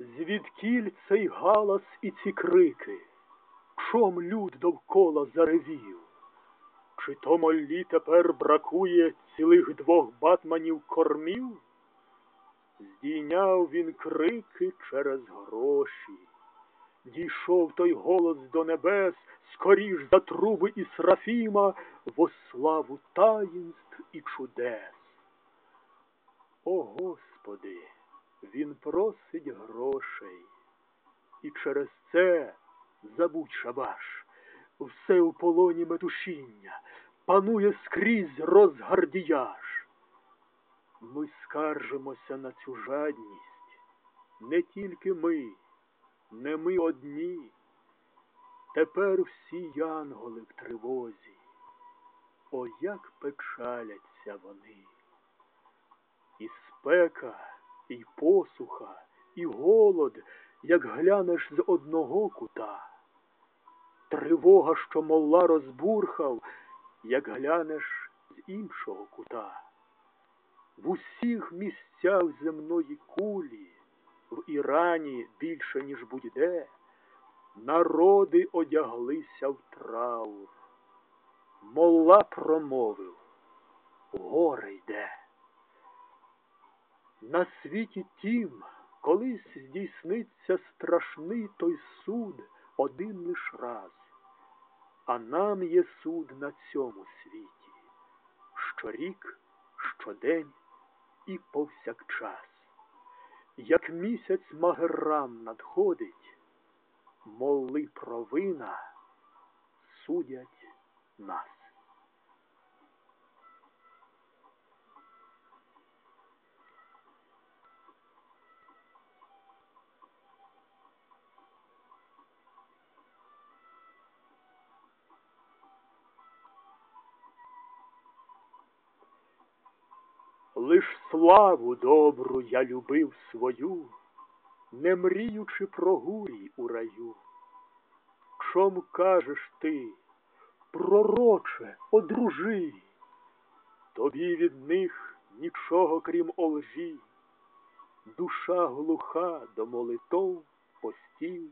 Звідкіль цей галас і ці крики? Чом люд довкола заревів? Чи то моллі тепер бракує цілих двох батманів кормів? Здійняв він крики через гроші. Дійшов той голос до небес, скоріш за труби і Срафіма, во славу таїнств і чудес. О Господи, він просить грошей, і через це забудь шабаш, все у полоні метушіння, панує скрізь розгардіяж. Ми скаржимося на цю жадність, не тільки ми, не ми одні. Тепер всі янголи в тривозі. О, як печаляться вони. І спека, і посуха, і голод, як глянеш з одного кута. Тривога, що молла розбурхав, як глянеш з іншого кута. В усіх місцях земної кулі, в Ірані більше, ніж будь-де, народи одяглися в траур. Молла промовив, горе йде. На світі тім, колись здійсниться страшний той суд один лиш раз, а нам є суд на цьому світі, щорік, щодень і повсякчас. Як місяць магерам надходить, моли провина судять нас. Лиш славу добру я любив свою, не мріючи про гурій у раю. Чом кажеш ти, пророче, одружи, тобі від них нічого, крім олжі, душа глуха до молитов, постів,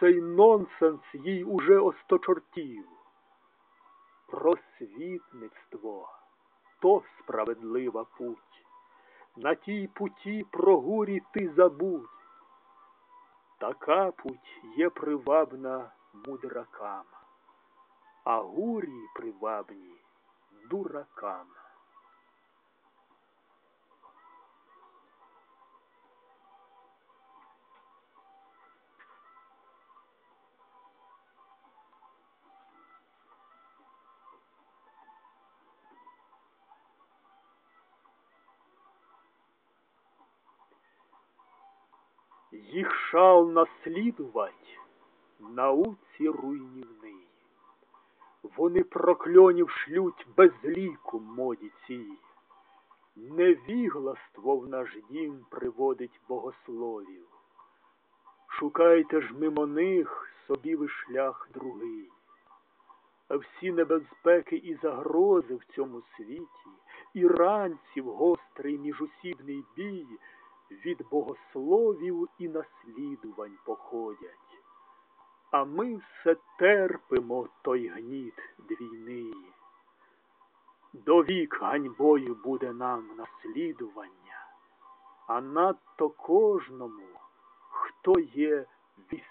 цей нонсенс їй уже осточортів. Просвітництво то справедлива путь. На тій путі про гурі ти забудь. Така путь є привабна мудракам, а гурі привабні дуракам. Їх шал наслідувать науці руйнівний. Вони прокльонів шлють без ліку моді цій. Невігластво в наш дім приводить богословів. Шукайте ж мимо них собі ви шлях другий. А всі небезпеки і загрози в цьому світі, і ранців гострий міжусібний бій від богословів і наслідувань походять, а ми все терпимо той гніт двійний. Довік ганьбою буде нам наслідування, а надто кожному, хто є віс